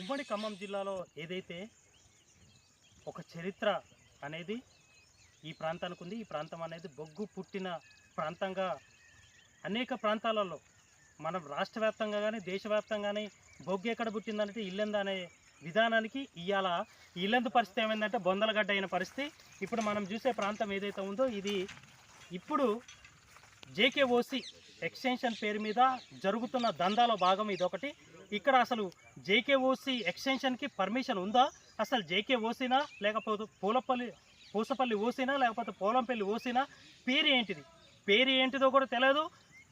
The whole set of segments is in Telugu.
ఉమ్మడి ఖమ్మం జిల్లాలో ఏదైతే ఒక చరిత్ర అనేది ఈ ప్రాంతానికి ఉంది ఈ ప్రాంతం అనేది బొగ్గు పుట్టిన ప్రాంతంగా అనేక ప్రాంతాలలో మనం రాష్ట్ర వ్యాప్తంగా కానీ దేశవ్యాప్తంగా కానీ బొగ్గు ఎక్కడ పుట్టిందంటే ఇల్లెందు అనే విధానానికి ఇవాళ ఇల్లెందు పరిస్థితి ఏమైందంటే బొందలగడ్డ అయిన పరిస్థితి. ఇప్పుడు మనం చూసే ప్రాంతం ఏదైతే ఉందో ఇది ఇప్పుడు జేకేఓసి ఎక్స్టెన్షన్ పేరు మీద జరుగుతున్న దందాలో భాగం ఇదొకటి. ఇక్కడ అసలు జేకేఓసి ఎక్స్టెన్షన్కి పర్మిషన్ ఉందా? అసలు జేకేఓసినా లేకపోతే పూలపల్లి పూసపల్లి ఓసినా లేకపోతే పోలంపల్లి ఓసినా? పేరు ఏంటిది? పేరు ఏంటిదో కూడా తెలియదు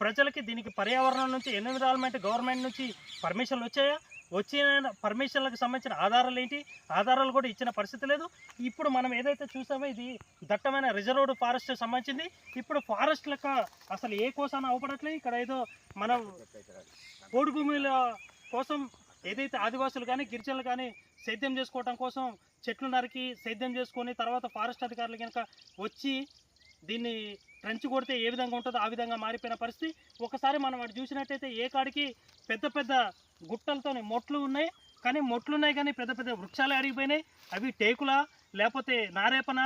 ప్రజలకి దీనికి పర్యావరణం నుంచి ఎన్విరాన్మెంట్ గవర్నమెంట్ నుంచి పర్మిషన్లు వచ్చాయా? వచ్చిన పర్మిషన్లకు సంబంధించిన ఆధారాలు ఏంటి? ఆధారాలు కూడా ఇచ్చిన పరిస్థితి లేదు. ఇప్పుడు మనం ఏదైతే చూసామో ఇది దట్టమైన రిజర్వ్డ్ ఫారెస్ట్ సంబంధించింది. ఇప్పుడు ఫారెస్ట్ లెక్క అసలు ఏ కోసాన అవపడట్లేదు? ఇక్కడ ఏదో మనం పోడు భూముల కోసం ఏదైతే ఆదివాసులు కానీ గిరిజనులు కానీ సేద్యం చేసుకోవడం కోసం చెట్లు నరికి సేద్యం చేసుకొని తర్వాత ఫారెస్ట్ అధికారులు కనుక వచ్చి దీన్ని ట్రంచ్ కొడితే ఏ విధంగా ఉంటుందో ఆ విధంగా మారిపోయిన పరిస్థితి. ఒకసారి మనం అటు చూసినట్టయితే ఏ కాడికి పెద్ద పెద్ద గుట్టలతోని మొట్లు ఉన్నాయి. కానీ మొట్లు ఉన్నాయి కానీ పెద్ద పెద్ద వృక్షాలు అరిగిపోయినాయి. అవి టేకులా లేకపోతే నారేపన?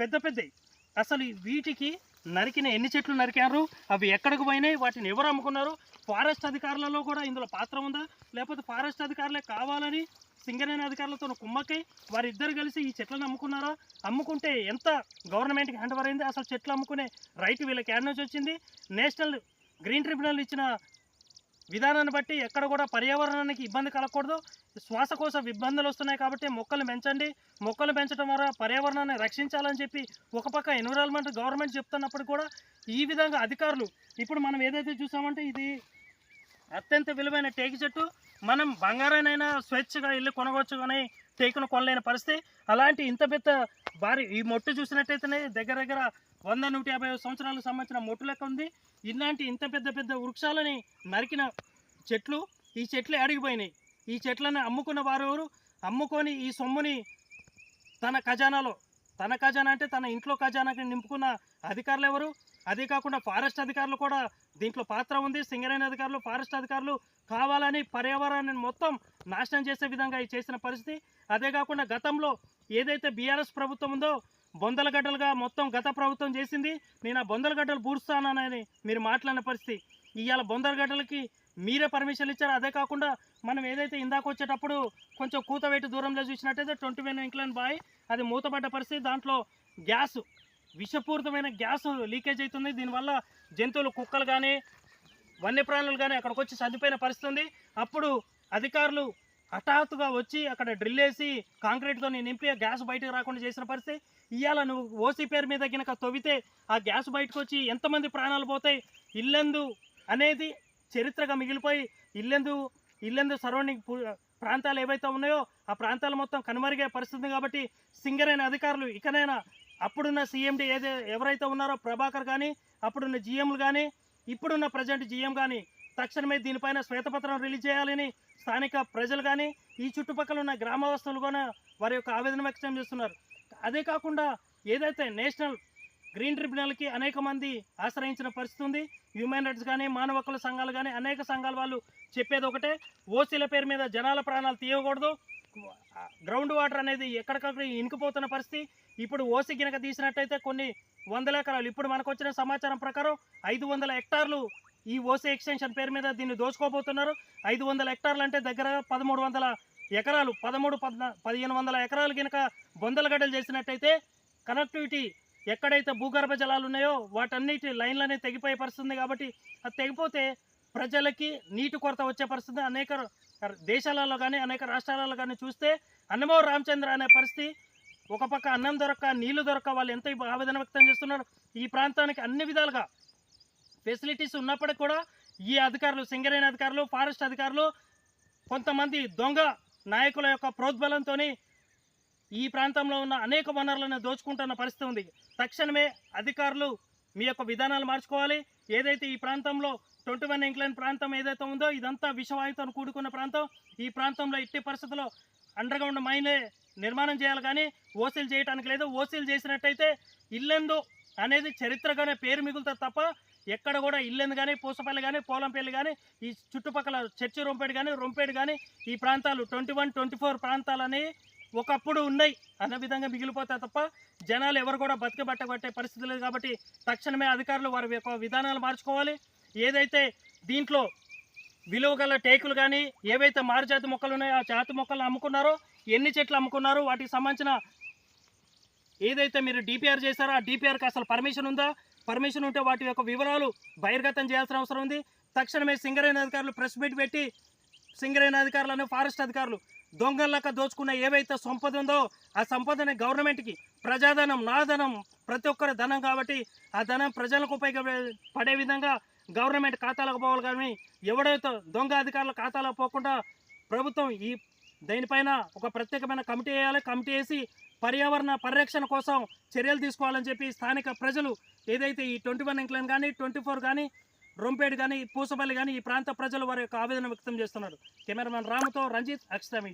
పెద్ద పెద్దవి అసలు వీటికి నరికిన ఎన్ని చెట్లు నరికారు? అవి ఎక్కడికి పోయినాయి? వాటిని ఎవరు అమ్ముకున్నారు? ఫారెస్ట్ అధికారులలో కూడా ఇందులో పాత్ర ఉందా? లేకపోతే ఫారెస్ట్ అధికారులే కావాలని సింగరేణ అధికారులతో కుమ్మకై వారిద్దరు కలిసి ఈ చెట్లను అమ్ముకున్నారా? అమ్ముకుంటే ఎంత గవర్నమెంట్కి హ్యాండ్ ఓవర్ అయింది? అసలు చెట్లు అమ్ముకునే రైట్ వీళ్ళకి యాడ్ నుంచి వచ్చింది? నేషనల్ గ్రీన్ ట్రిబ్యునల్ ఇచ్చిన విధానాన్ని బట్టి ఎక్కడ కూడా పర్యావరణానికి ఇబ్బంది కలగకూడదు. శ్వాసకోశ ఇబ్బందులు వస్తున్నాయి కాబట్టి మొక్కలు పెంచండి. మొక్కలు పెంచడం ద్వారా పర్యావరణాన్ని రక్షించాలని చెప్పి ఒక పక్క ఎన్విరాన్మెంట్ గవర్నమెంట్ చెప్తున్నప్పుడు కూడా ఈ విధంగా అధికారులు ఇప్పుడు మనం ఏదైతే చూసామంటే ఇది అత్యంత విలువైన టేకు చెట్టు. మనం బంగారానైనా స్వేచ్ఛగా ఇల్లు కొనవచ్చు కానీ టేకును కొనలేని పరిస్థితి. అలాంటి ఇంత పెద్ద భారీ ఈ మొట్టు చూసినట్టయితేనే దగ్గర దగ్గర వంద నూట యాభై సంవత్సరాలకు సంబంధించిన మొట్టు లెక్క ఉంది. ఇలాంటి ఇంత పెద్ద పెద్ద వృక్షాలని నరికిన చెట్లు ఈ చెట్లు అడిగిపోయినాయి. ఈ చెట్లను అమ్ముకున్న వారెవరు అమ్ముకొని ఈ సొమ్ముని తన ఖజానాలో తన ఖజానా అంటే తన ఇంట్లో ఖజానాకి నింపుకున్న అధికారులు ఎవరు? అదే కాకుండా ఫారెస్ట్ అధికారులు కూడా దీంట్లో పాత్ర ఉంది. సింగరేణి అధికారులు ఫారెస్ట్ అధికారులు కావాలని పర్యావరణాన్ని మొత్తం నాశనం చేసే విధంగా చేసిన పరిస్థితి. అదే కాకుండా గతంలో ఏదైతే బీఆర్ఎస్ ప్రభుత్వం ఉందో బొందల గడ్డలుగా మొత్తం గత ప్రభుత్వం చేసింది నేను ఆ బొందలగడ్డలు పూడుస్తానని మీరు మాట్లాడిన పరిస్థితి. ఇవాళ బొందలగడ్డలకి మీరే పర్మిషన్ ఇచ్చారు. అదే కాకుండా మనం ఏదైతే ఇందాక వచ్చేటప్పుడు కొంచెం కూతవేటి దూరంలో చూసినట్టయితే ట్వంటీ వన్ ఇంక్లైన్ బాయ్ అది మూతపడ్డ పరిస్థితి. దాంట్లో గ్యాస్ విషపూరితమైన గ్యాస్ లీకేజ్ అవుతుంది. దీనివల్ల జంతువులు కుక్కలు కానీ వన్యప్రాణులు కానీ అక్కడికి వచ్చి చనిపోయిన పరిస్థితి ఉంది. అప్పుడు అధికారులు హఠాత్తుగా వచ్చి అక్కడ డ్రిల్ వేసి కాంక్రీట్తో నింపి గ్యాస్ బయటకు రాకుండా చేసిన పరిస్థితి. ఇవాళ నువ్వు ఓసీ పేరు మీద గినక తవ్వితే ఆ గ్యాస్ బయటకు వచ్చి ఎంతమంది ప్రాణాలు పోతాయి? ఇల్లెందు అనేది చరిత్రగా మిగిలిపోయి ఇల్లెందు ఇల్లెందు సరౌండింగ్ ప్రాంతాలు ఏవైతే ఉన్నాయో ఆ ప్రాంతాలు మొత్తం కనుమరుగే పరిస్థితి కాబట్టి సింగరైన అధికారులు ఇకనైనా అప్పుడున్న సీఎండి ఏదే ఎవరైతే ఉన్నారో ప్రభాకర్ కానీ అప్పుడున్న జీఎంలు కానీ ఇప్పుడున్న ప్రజెంట్ జీఎం కానీ తక్షణమే దీనిపైన శ్వేతపత్రం రిలీజ్ చేయాలని స్థానిక ప్రజలు కానీ ఈ చుట్టుపక్కల ఉన్న గ్రామవాసులు కూడా వారి యొక్క ఆవేదన వ్యక్తం చేస్తున్నారు. అదే కాకుండా ఏదైతే నేషనల్ గ్రీన్ ట్రిబ్యునల్కి అనేక మంది ఆశ్రయించిన పరిస్థితి ఉంది. హ్యూమన్ రైట్స్ కానీ మానవ హక్కుల సంఘాలు కానీ అనేక సంఘాల వాళ్ళు చెప్పేది ఒకటే. ఓసీల పేరు మీద జనాల ప్రాణాలు తీయకూడదు. గ్రౌండ్ వాటర్ అనేది ఎక్కడికక్కడ ఇనుకుపోతున్న పరిస్థితి. ఇప్పుడు ఓసీ గినక తీసినట్టయితే కొన్ని వందల ఎకరాలు. ఇప్పుడు మనకు వచ్చిన సమాచారం ప్రకారం ఐదు వందల హెక్టార్లు ఈ ఓసీ ఎక్స్టెన్షన్ పేరు మీద దీన్ని దోచుకోబోతున్నారు. ఐదు వందల హెక్టార్లు అంటే దగ్గర పదమూడు వందల ఎకరాలు పదమూడు పద్నా పదిహేను వందల ఎకరాలు కనుక బొందలగడ్డలు చేసినట్టయితే కనెక్టివిటీ ఎక్కడైతే భూగర్భ జలాలు ఉన్నాయో వాటన్నిటి లైన్లనే తెగిపోయే పరిస్థితుంది కాబట్టి అది తెగిపోతే ప్రజలకి నీటి కొరత వచ్చే పరిస్థితి. అనేక దేశాలలో కానీ అనేక రాష్ట్రాలలో కానీ చూస్తే అన్నమో రామచంద్ర అనే పరిస్థితి. ఒక పక్క అన్నం దొరక్క నీళ్ళు దొరక్క వాళ్ళు ఎంత ఆవేదన వ్యక్తం చేస్తున్నారు? ఈ ప్రాంతానికి అన్ని విధాలుగా ఫెసిలిటీస్ ఉన్నప్పటికీ కూడా ఈ అధికారులు సింగరేణి అధికారులు ఫారెస్ట్ అధికారులు కొంతమంది దొంగ నాయకుల యొక్క ప్రోద్బలంతో ఈ ప్రాంతంలో ఉన్న అనేక వనరులను దోచుకుంటున్న పరిస్థితి ఉంది. తక్షణమే అధికారులు మీ యొక్క విధానాలు మార్చుకోవాలి. ఏదైతే ఈ ప్రాంతంలో ట్వంటీ వన్ ఇంక్లైన్ ప్రాంతం ఏదైతే ఉందో ఇదంతా విషవాయువుతో కూడుకున్న ప్రాంతం. ఈ ప్రాంతంలో ఇట్టి పరిస్థితుల్లో అండర్గ్రౌండ్ మైనే నిర్మాణం చేయాలి కానీ ఓసీలు చేయడానికి లేదు. ఓసీలు చేసినట్టయితే ఇల్లెందు అనేది చరిత్రగానే పేరు మిగులుతుంది తప్ప ఎక్కడ కూడా ఇల్లెందు కానీ పూసపల్లి కానీ పోలంపల్లి కానీ ఈ చుట్టుపక్కల చర్చి రొంపేడు కానీ రొంపేడు కానీ ఈ ప్రాంతాలు ట్వంటీ వన్ ట్వంటీ ఫోర్ ప్రాంతాలని ఒకప్పుడు ఉన్నాయి. అన్న విధంగా మిగిలిపోతాయి తప్ప జనాలు ఎవరు కూడా బతికబట్టబట్టే పరిస్థితి లేదు కాబట్టి తక్షణమే అధికారులు వారి యొక్క విధానాలు మార్చుకోవాలి. ఏదైతే దీంట్లో విలువ గల టేకులు కానీ ఏవైతే మారుజాతి మొక్కలు ఉన్నాయో ఆ జాతి మొక్కలను అమ్ముకున్నారో ఎన్ని చెట్లు అమ్ముకున్నారో వాటికి సంబంధించిన ఏదైతే మీరు డిపిఆర్ చేశారో ఆ డిపిఆర్కి అసలు పర్మిషన్ ఉందా? పర్మిషన్ ఉంటే వాటి యొక్క వివరాలు బహిర్గతం చేయాల్సిన అవసరం ఉంది. తక్షణమే సింగరేణి అధికారులు ప్రెస్ మీట్ పెట్టి సింగరేణి అధికారులను ఫారెస్ట్ అధికారులు దొంగల్లాక దోచుకున్న ఏవైతే సంపద ఉందో ఆ సంపదని గవర్నమెంట్కి ప్రజాధనం నాధనం ప్రతి ఒక్కరి ధనం కాబట్టి ఆ ధనం ప్రజలకు ఉపయోగపడే విధంగా గవర్నమెంట్ ఖాతాలకు పోవాలి కానీ ఎవడైతే దొంగ అధికారుల ఖాతాలకు పోకుండా ప్రభుత్వం ఈ దీనిపైన ఒక ప్రత్యేకమైన కమిటీ వేయాలి. కమిటీ వేసి పర్యావరణ పరిరక్షణ కోసం చర్యలు తీసుకోవాలని చెప్పి స్థానిక ప్రజలు ఏదైతే ఈ ట్వంటీ వన్ ఇంక్లైన్ కానీ ట్వంటీ ఫోర్ కానీ రొంపేడు కానీ పూసపల్లి కానీ ఈ ప్రాంత ప్రజలు వారి యొక్క ఆవేదన వ్యక్తం చేస్తున్నారు. కెమెరామెన్ రాముతో రంజిత్ అక్షత మీడియా.